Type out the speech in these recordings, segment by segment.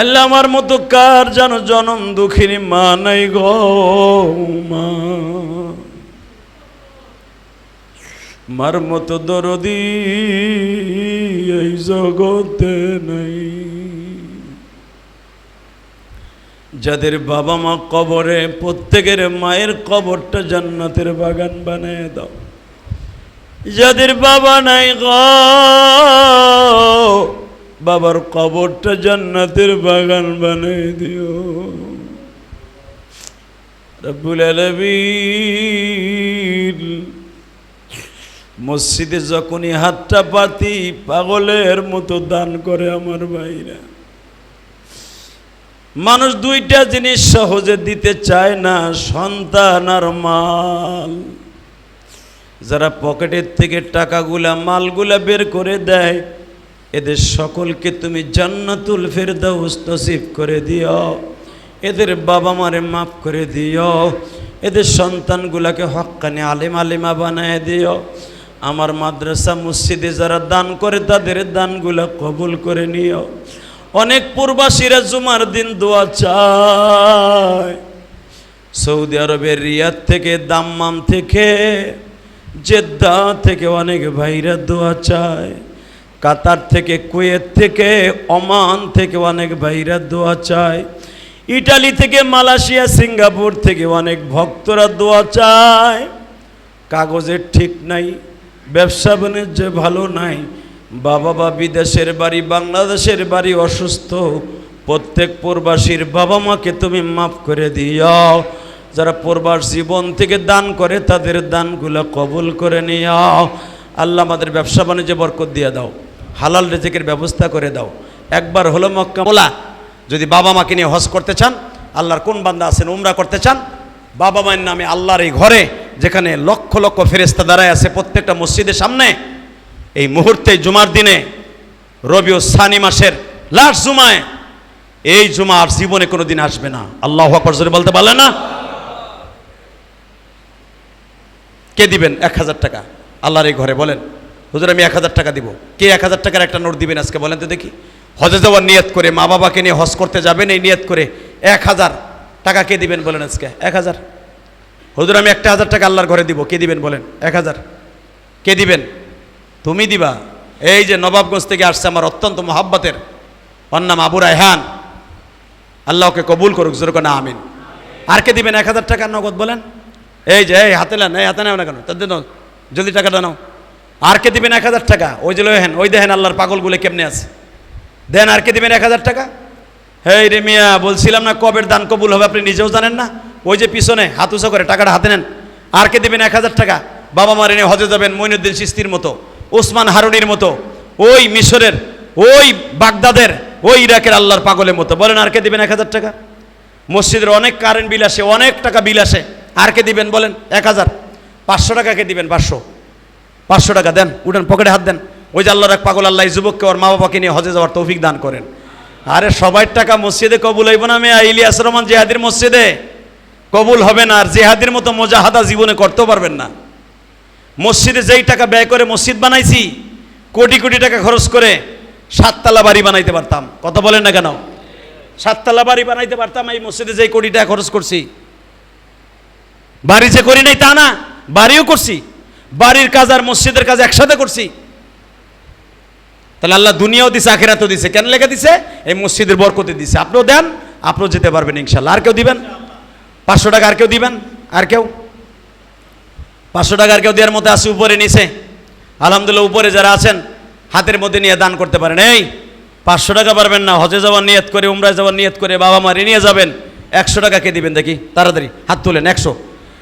আল্লাহ আমার মতো কার যেন জনম দুঃখিনী মা নাই গো মা? মার মতো দরদি এই জগতে নাই। যাদের বাবা মা কবরে, প্রত্যেকের মায়ের কবরটা জান্নাতের বাগান বানিয়ে দাও। যাদের বাবা নাই গ বাবার কবরটা জান্নাতের বাগান বানিয়ে দিও। রব্বুল আলামিন। মসজিদে যখনই হাতটা পাতি পাগলের মতো দান করে আমার ভাইরা। মানুষ দুইটা জিনিস সহজে দিতে চায় না, সন্তান আর মাল। যারা পকেটের থেকে টাকাগুলা, মালগুলা বের করে দেয় এদের সকলকে তুমি জান্নাতুল ফেরদাউস নসিব করে দিও। এদের বাবা মারে মাফ করে দিও। এদের সন্তানগুলাকে হক্কানি আলিম আলিমা বানায় দিও। আমার মাদ্রাসা মসজিদে যারা দান করে, তাদের দানগুলা কবুল করে নিও। অনেক পূর্বাসীরা জুমার দিন দোয়া চায়। সৌদি আরবের রিয়াদ থেকে, দাম্মাম থেকে, জেদ্দা থেকে অনেক ভাইরা দোয়া চায়। কাতার থেকে, কুয়েত থেকে, ওমান থেকে অনেক ভাইরা দোয়া চায় ইটালি থেকে, মালয়েশিয়া, সিঙ্গাপুর থেকে অনেক ভক্তরা দোয়া চায়। কাগজের ঠিক নাই, ব্যবসা বাণিজ্য ভালো নাই। বাবা বা বিদেশের বাড়ি, বাংলাদেশের বাড়ি অসুস্থ। প্রত্যেক প্রবাসীর বাবা মাকে তুমি মাফ করে দিও যারা প্রবাস জীবন থেকে দান করে, তাদের দানগুলো কবুল করে নিও আল্লাহ আমাদের ব্যবসা বাণিজ্যে বরকত দিয়ে দাও। হালাল রেজেকের ব্যবস্থা করে দাও। একবার হলো মক্কা বলা যদি বাবা মাকে নিয়ে হজ করতে চান, আল্লাহর কোন বান্দা আছেন, উমরা করতে চান, বাবা মায়ের নামে আল্লাহর এই ঘরে, যেখানে লক্ষ লক্ষ ফেরেস্তা দাঁড়ায় আছে প্রত্যেকটা মসজিদের সামনে, এই মুহূর্তে জুমার দিনে, রবি ও সানি মাসের লাস্ট জুমায়, এই জুমা আর জীবনে কোনো দিন আসবে না। আল্লাহ আকবর বলতে পারলে না? কে দিবেন? এক হাজার টাকা। আল্লাহর এই ঘরে বলেন হুজুর, আমি এক হাজার টাকা দিব। কে এক হাজার টাকার একটা নোট দিবেন আজকে বলেন তো দেখি? হজে যাওয়ার নিয়ত করে মা বাবাকে নিয়ে হজ করতে যাবেন, এই নিয়ত করে এক হাজার টাকা কে দিবেন বলেন আজকে? এক হাজার। হুজুর, আমি একটা হাজার টাকা আল্লাহর ঘরে দিব, কে দিবেন বলেন? এক হাজার। কে দিবেন? তুমি দিবা। এই যে নবাবগঞ্জ থেকে আসছে আমার অত্যন্ত মহাব্বতের। ওর নাম আবু রায়হান। আল্লাহকে কবুল করুক যেরকম না আমিন। আর কে দিবেন? এক হাজার টাকা নগদ বলেন? এই যে, এই হাতে নেন, এই হাতে নেও না কেন? জন্য জলদি টাকাটা নাও। আর কে দিবেন এক হাজার টাকা? ওই যে হেন, ওই দেখেন আল্লাহর পাগলগুলো কেমনে আছে। দেন আর কে দিবেন এক হাজার টাকা? হেই রে মিয়া, বলছিলাম না কবের দান কবুল হবে আপনি নিজেও জানেন না? ওই যে পিছনে, হাত করে টাকাটা হাতে নেন। আর কে দিবেন এক হাজার টাকা? বাবা মার এনে হজে যাবেন মইনুদ্দিন সিস্তির মতো, ওসমান হারুনির মতো, ওই মিশরের, ওই বাগদাদের, ওই ইরাকের আল্লাহর পাগলের মতো। বলেন আর কে দিবেন এক হাজার টাকা? মসজিদের অনেক কারেন্ট বিল আসে, অনেক টাকা বিল আসে। আর কে দিবেন বলেন? এক হাজার। পাঁচশো টাকা কে দিবেন? পাঁচশো। পাঁচশো টাকা দেন, উঠেন পকেটে হাত দেন। ওই যে আল্লাহর এক পাগল, আল্লাহ যুবককে ওর মা বাবাকে নিয়ে হজে যাওয়ার তৌফিক দান করেন। আরে সবার টাকা মসজিদে কবুল হইব না মেয়ে? ইলিয়াস রহমান জেহাদির মসজিদে? কবুল হবে না, আর জেহাদির মতো মজাহাদা জীবনে করতেও পারবেন না। মসজিদে যেই টাকা ব্যয় করে মসজিদ বানাইছি, কোটি কোটি টাকা খরচ করে সাততলা বাড়ি বানাইতে পারতাম। কথা বলেন না কেন? সাততলা বাড়ি বানাইতে পারতাম, এই মসজিদে যেই কোটি টাকা খরচ করছি। বাড়ি যে করি নাই তা না, বাড়িও করছি। বাড়ির কাজ আর মসজিদের কাজ একসাথে করছি। তাহলে আল্লাহ দুনিয়াও দিছে, আখেরাতও দিছে। কেন লেগে দিছে? এই মসজিদের বরকতে দিছে। আপনিও দেন, আপনিও যেতে পারবেন ইনশাল্লাহ আর কেউ দিবেন? পাঁচশো টাকা আর কেউ দিবেন? আর কেউ? পাঁচশো টাকা আর কেউ দেওয়ার মতো আছে, উপরে, নিচে? আলহামদুলিল্লাহ, উপরে যারা আছেন, হাতের মধ্যে নিয়ে দান করতে পারেন। এই, পাঁচশো টাকা পারবেন না। হজে যাওয়ার নিয়ত করে, উমরায় যাওয়ার নিয়ত করে বাবা মারে নিয়ে যাবেন। একশো টাকা কে দিবেন দেখি? তাড়াতাড়ি, হাত তুলেন, একশো।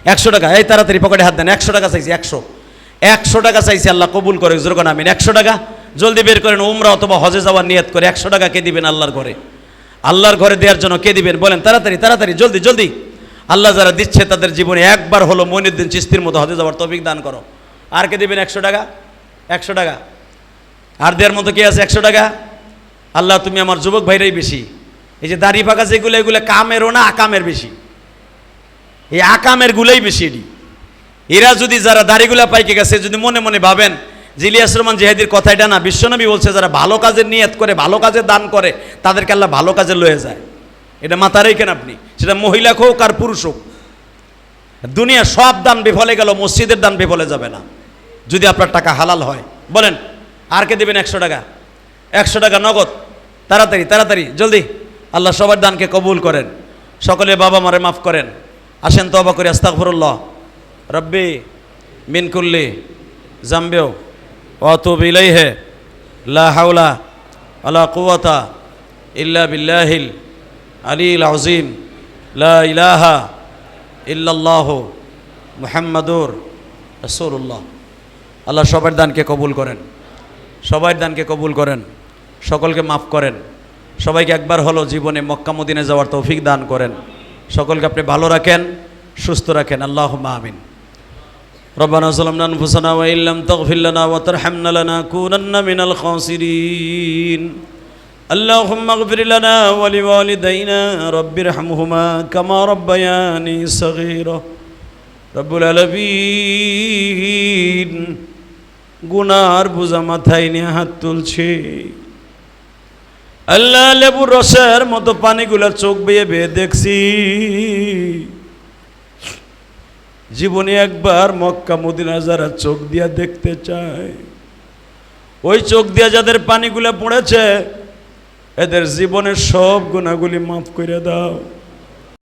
একশো টাকা, এই তাড়াতাড়ি পকেটে হাত দেন, একশো টাকা চাইছি, একশো। একশো টাকা চাইছি আল্লাহ কবুল করে। জোরকান আমিন। একশো টাকা? জলদি বের করেন, উমরা অথবা হজে যাওয়ার নিয়ত করে। একশো টাকা কে দিবেন আল্লাহর ঘরে? আল্লাহর ঘরে দেওয়ার জন্য কে দিবেন? বলেন, তাড়াতাড়ি তাড়াতাড়ি, জলদি জলদি। আল্লাহ যারা দিচ্ছে তাদের জীবনে একবার হলো মইনুদ্দিন চিস্তির মতো হজে যাওয়ার তফিক দান করো। আর কে দিবেন একশো টাকা? একশো টাকা। আর দেওয়ার মতো কে আছে একশো টাকা? আল্লাহ, তুমি আমার যুবক ভাইরাই বেশি। এই যে দাড়ি পাকা যেগুলো, এগুলো কামেরও না, আকামের বেশি। এই আকামের গুলোই বেশি এটি। এরা যদি যারা দাড়িগুলা পাইকে গেছে যদি মনে মনে ভাবেন জিলিয়াস রহমান জেহাদির কথা এটা না, বিশ্বনবী বলছে, যারা ভালো কাজের নিয়ত করে, ভালো কাজে দান করে, তাদেরকে আল্লাহ ভালো কাজে লয়ে যায়। এটা মাথা রেখেন আপনি। সেটা মহিলা হোক আর পুরুষ হোক। দুনিয়া সব দান বিফলে গেল, মসজিদের দান বিফলে যাবে না। যদি আপনার টাকা হালাল হয়, বলেন, আর কে দেবেন একশো টাকা? একশো টাকা নগদ? তাড়াতাড়ি তাড়াতাড়ি, জলদি। আল্লাহ সবার দানকে কবুল করেন। সকলে বাবা মারে মাফ করেন। আসেন তবা করে, আস্তাগফিরুল্লাহ। রব্বি মিন কুল্লি জাম্বেও অতুব ইলাইহে। লা হাওলা আলা কুওয়াতা ইল্লা বিল্লাহিল আলিল আযীম। লা ইলাহা ইল্লাল্লাহ মুহাম্মাদুর রাসূলুল্লাহ। আল্লাহ সবার দানকে কবুল করেন। সবার দানকে কবুল করেন। সকলকে মাফ করেন। সবাইকে একবার হলো জীবনে মক্কা মদিনে যাওয়ার তৌফিক দান করেন। সকলকে আপনি ভালো রাখেন, সুস্থ রাখেন। আল্লাহ আমিন। ربنا ظلمنا انفسنا وان لم تغفر لنا وترحمنا لنكونن من الخاسرين اللهم اغفر لنا ولوالدينا رب ارحمهما كما ربياني صغيرا رب العالمين গুনার বোঝা মাথায় নিয়ে হাত তুলছে আল্লাহ লেবুর রসের মতো পানিগুলা চোখ বেয়ে বেয়ে দেখছি জীবনে একবার মক্কা মদিনা যারা চোখ দিয়া দেখতে চায়, ওই চোখ দিয়া যাদের পানিগুলো পড়েছে, এদের জীবনের সব গুণাগুলি মাফ করে দাও।